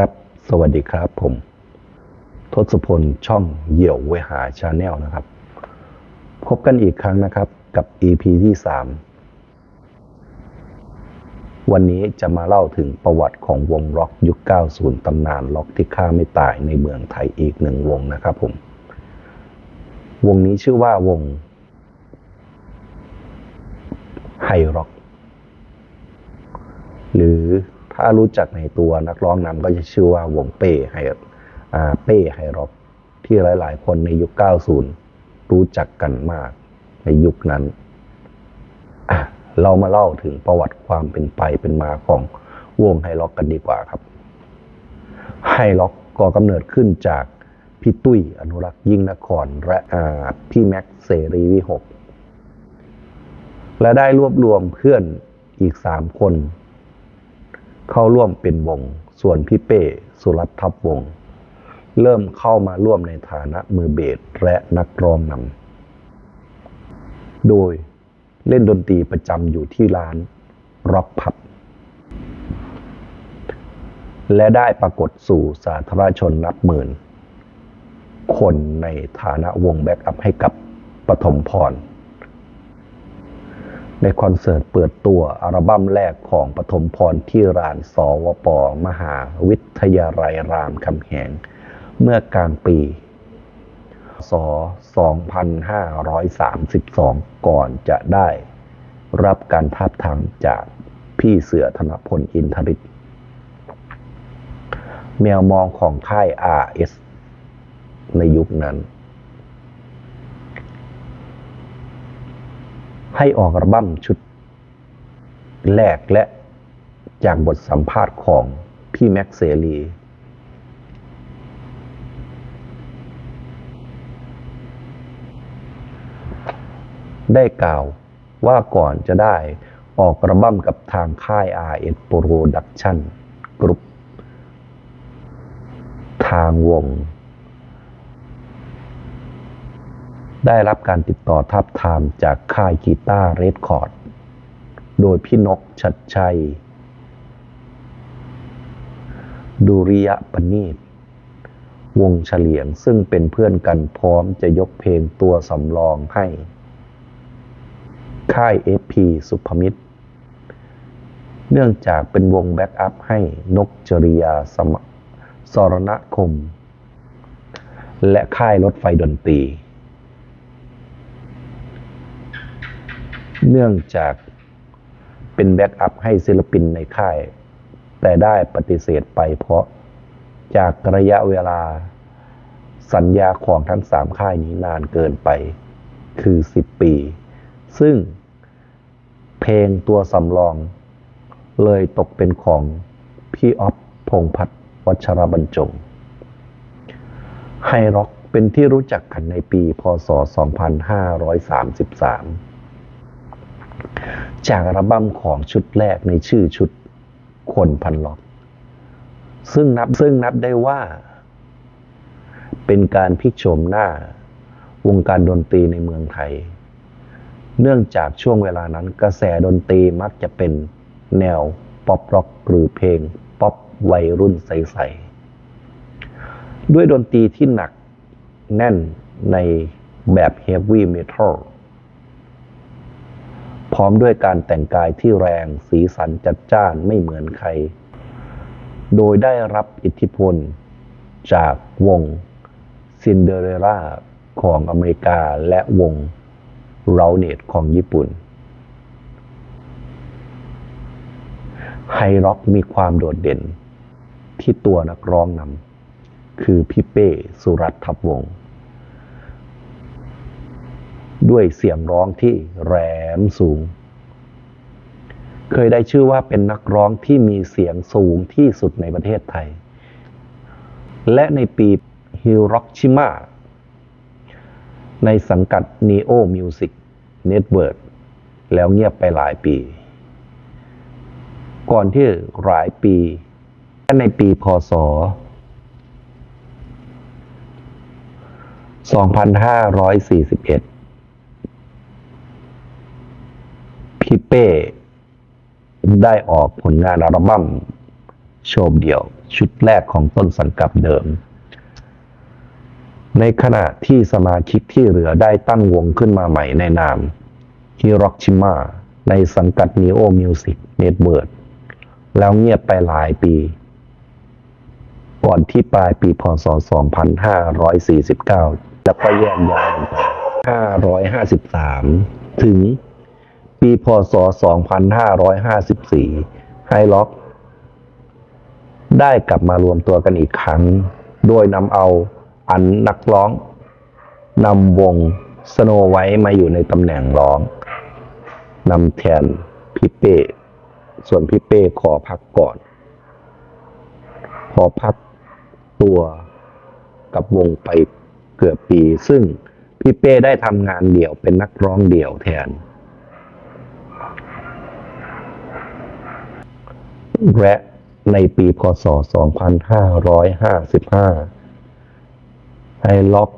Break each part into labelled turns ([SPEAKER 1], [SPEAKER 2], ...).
[SPEAKER 1] ครับ สวัสดีครับผม ทศพลช่องเหยี่ยวเวหาชาแนลนะครับ พบกันอีกครั้งนะครับกับ EP ที่3วันนี้จะมาเล่าถึงประวัติของวงล็อกยุค 90 ตำนานล็อกที่ฆ่าไม่ตายในเมืองไทยอีกหนึ่งวงนะครับผม วงนี้ชื่อว่าวงไฮร็อก หรือ ถ้ารู้จักในตัวนักร้องนำก็จะชื่อว่าวงเป้ไฮอ่าเป้ไฮร็อกที่หลาย ๆ คนในยุค 90 รู้จักกันมากในยุคนั้น เรามาเล่าถึงประวัติความเป็นไปเป็นมาของวงไฮร็อกกันดีกว่าครับ ไฮร็อกก่อกำเนิดขึ้นจากพี่ตุ้ยอนุรักษ์ยิ่งนคร และพี่แม็กซ์เสรีวิหกและได้รวบรวมเพื่อนอีกสามคน เข้าร่วมเป็นวง ส่วนพี่เป้สุรัตนทับวง เริ่มเข้ามาร่วมในฐานะมือเบสและนักร้องนำโดยเล่นดนตรีประจำอยู่ที่ร้านร็อกพับ และได้ปรากฏสู่สาธารณชนนับหมื่น คนในฐานะวงแบ็กอัพให้กับปฐมพร ในคอนเสิร์ตเปิดตัวอัลบั้มแรกของปฐมพรที่ร้านสวป มหาวิทยาลัยรามคำแหง เมื่อกลางปีศ2532 ก่อนจะได้รับการทาบทามจากพี่เสือธนพลอินทริตแมวมองของค่าย RS ในยุคนั้น ให้ออกอัลบั้มชุดแรกและจากบทสัมภาษณ์ของพี่แม็กเสรีได้กล่าวว่าก่อนจะได้ออกอัลบั้มกับทางค่าย RS Production Group ทางวง ได้รับการติดต่อทับทามจากค่ายกีตาร์เรดคอร์ด โดยพี่นกชัดชัย ดุริยะปณีตวงเฉลียงซึ่งเป็นเพื่อนกันพร้อมจะยกเพลงตัวสำรองให้ ค่าย FP สุภมิตร เนื่องจากเป็นวงแบ็กอัพให้นกจริยาสมสรณคม และค่ายรถไฟดนตรี เนื่องจากเป็นแบ็กอัพให้ศิลปินในค่าย แต่ได้ปฏิเสธไปเพราะจากระยะเวลาสัญญาของทั้งสามค่ายนี้นานเกินไป คือ10ปี ซึ่งเพลงตัวสำรอง เลยตกเป็นของพี่อ๊อฟพงษ์พัฒน์วัชรบรรจงไฮร็อกเป็นที่รู้จักกันในปี พศ 2533 จากอัลบั้มของชุดแรกในชื่อชุดคนพันล็อก ซึ่งนับซึ่งนับได้ว่า เป็นการพลิกโฉมหน้าวงการดนตรีในเมืองไทย เนื่องจากช่วงเวลานั้นกระแสดนตรีมักจะเป็นแนวป๊อปร็อกหรือเพลงป๊อปวัยรุ่นใสๆด้วยดนตรีที่หนักแน่นในแบบเฮฟวี่เมทัล พร้อมด้วยการแต่งกายที่แรงสีสันจัดจ้านไม่เหมือนใคร โดยได้รับอิทธิพล จากวงซินเดอเรลล่าของอเมริกาและวงเราเนตของญี่ปุ่น ไฮร็อกมีความโดดเด่นที่ตัวนักร้องนำคือพี่เป้สุรัตน์ทับวงศ์ ด้วยเสียงร้องที่แหลมสูง เคยได้ชื่อว่าเป็นนักร้องที่มีเสียงสูงที่สุดในประเทศไทย และในปีฮิโรชิมาในสังกัด Neo Music Network แล้วเงียบไปหลายปี ก่อนที่หลายปีและในปีพศ 2541 พี่เป้ได้ออกผลงานอัลบั้มโชว์เดี่ยว ชุดแรกของต้นสังกัดเดิม ในขณะที่สมาชิกที่เหลือได้ตั้งวงขึ้นมาใหม่ในนามฮิโรชิม a ในสังกัด Neo Music Network แล้วเงียบไปหลายปี ก่อนที่ปลายปีพศ 2549 แล้วก็แยกย้ายกันไป553 ถึง ปีพศ 2554 ไฮล็อก ได้กลับมารวมตัวกันอีกครั้ง โดยนำเอาอันนักร้องนำวงสโนไว้มาอยู่ในตำแหน่งร้องนำแทนพี่เป้ ส่วนพี่เป้ขอพักก่อน ขอพักตัวกับวงไปเกือบปี ซึ่งพี่เป้ได้ทำงานเดี่ยวเป็นนักร้องเดี่ยวแทน และในปีพศ 2555 ไฮล็อก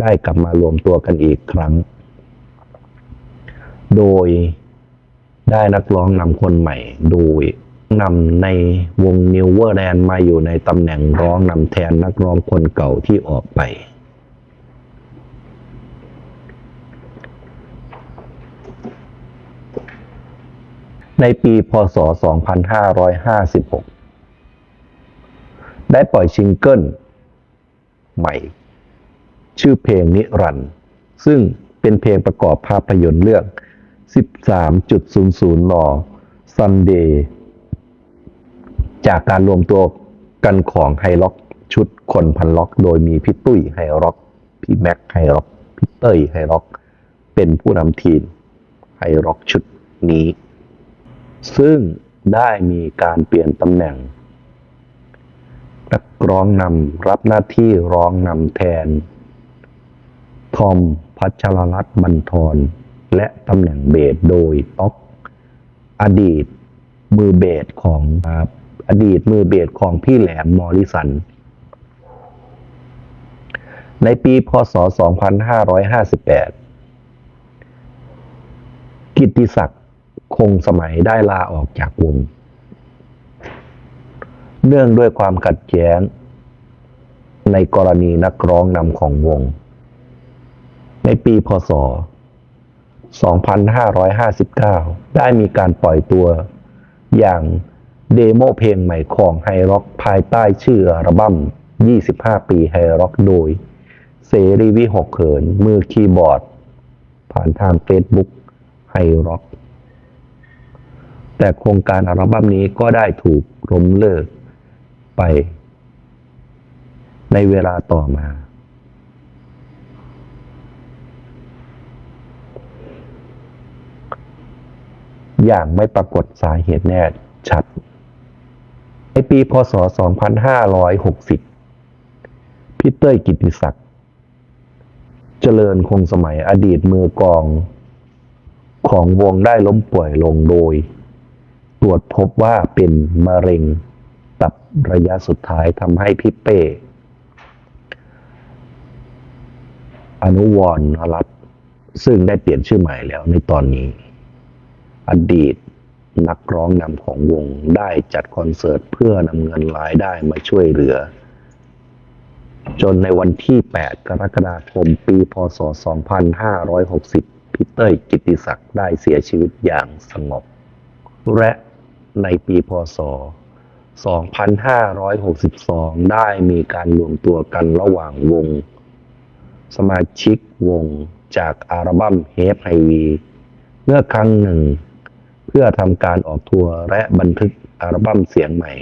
[SPEAKER 1] ได้กลับมารวมตัวกันอีกครั้ง โดยได้นักร้องนำคนใหม่ โดยนำในวงนิวเวอร์แลนด์มาอยู่ในตำแหน่งร้องนำแทนนักร้องคนเก่าที่ออกไป ในปีพศ 2556 ได้ปล่อยซิงเกิลใหม่ ชื่อเพลงนิรันด์ซึ่งเป็นเพลงประกอบภาพยนตร์เรื่อง 13.00 น Sunday จากการรวมตัวกันของไฮล็อกชุดคนพันล็อก โดยมีพี่ตุ้ยไฮล็อกพี่แม็กไฮล็อกพี่เต้ยไฮล็อก เป็นผู้นำทีมไฮล็อกชุดนี้ ซึ่งได้มีการเปลี่ยนตำแหน่ง นักร้องนำรับหน้าที่ร้องนำแทน ทอมพัชรรัตน์บันทรและตำแหน่งเบสโดยต๊อกอดีตมือเบสของอดีตมือเบสของพี่แหลมมอริสัน ในปีพศ 2558 กิตติศักดิ์ คงสมัยได้ลาออกจากวงเนื่องด้วยความขัดแย้ง ในกรณีนักร้องนำของวง ในปีพศ 2559 ได้มีการปล่อยตัวอย่างเดโมเพลงใหม่ของไฮร็อกภายใต้ชื่ออัลบั้ม 25 ปีไฮร็อกโดย เสรีวิหกเขิน มือคีย์บอร์ด ผ่านทางเฟซบุ๊กไฮร็อก แต่โครงการอัลบั้มนี้ก็ได้ถูกล้มเลิกไป ในเวลาต่อมา อย่างไม่ปรากฏสาเหตุแน่ชัด ในปีพศ 2560 พี่เต้ยกิติศักดิ์เจริญคงสมัยอดีตมือกองของวงได้ล้มป่วยลงโดย รวจพบว่าเป็นมะเร็งตับระยะสุดท้ายทำให้พี่เป้ อนุวรณรัตซึ่งได้เปลี่ยนชื่อใหม่แล้วในตอนนี้ อดีตนักร้องนำของวงได้จัดคอนเสิร์ตเพื่อนำเงินรายได้มาช่วยเหลือ จนในวันที่ 8 กรกฎาคมปีพศ 2560 พี่เต้ยกิตติศักดิ์ได้เสียชีวิตอย่างสงบ และ ในปีพศ 2562 ได้มีการรวมตัวกันระหว่างวง สมาชิกวงจากอัลบั้มเฮฟไฮวีเมื่อครั้งหนึ่ง เพื่อทำการออกทัวร์และบันทึกอัลบั้มเสียงใหม่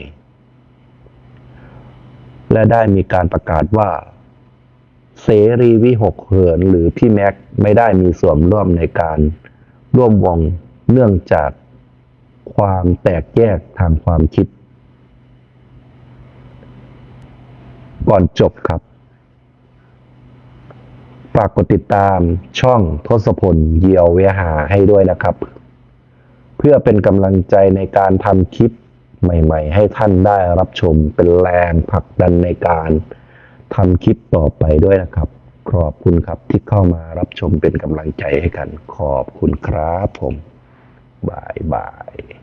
[SPEAKER 1] และได้มีการประกาศว่าเสรีวิหกเหินหรือพี่แม็กไม่ได้มีส่วนร่วมในการร่วมวงเนื่องจาก ความแตกแยกทางความคิด ก่อนจบครับ ฝากกดติดตามช่องทศพลเยียวเวหาให้ด้วยนะครับ เพื่อเป็นกำลังใจในการทำคลิปใหม่ ๆ ให้ท่านได้รับชมเป็นแรงผลักดันในการทำคลิปต่อไปด้วยนะครับ ขอบคุณครับที่เข้ามารับชมเป็นกำลังใจให้กัน ขอบคุณครับผม บายบาย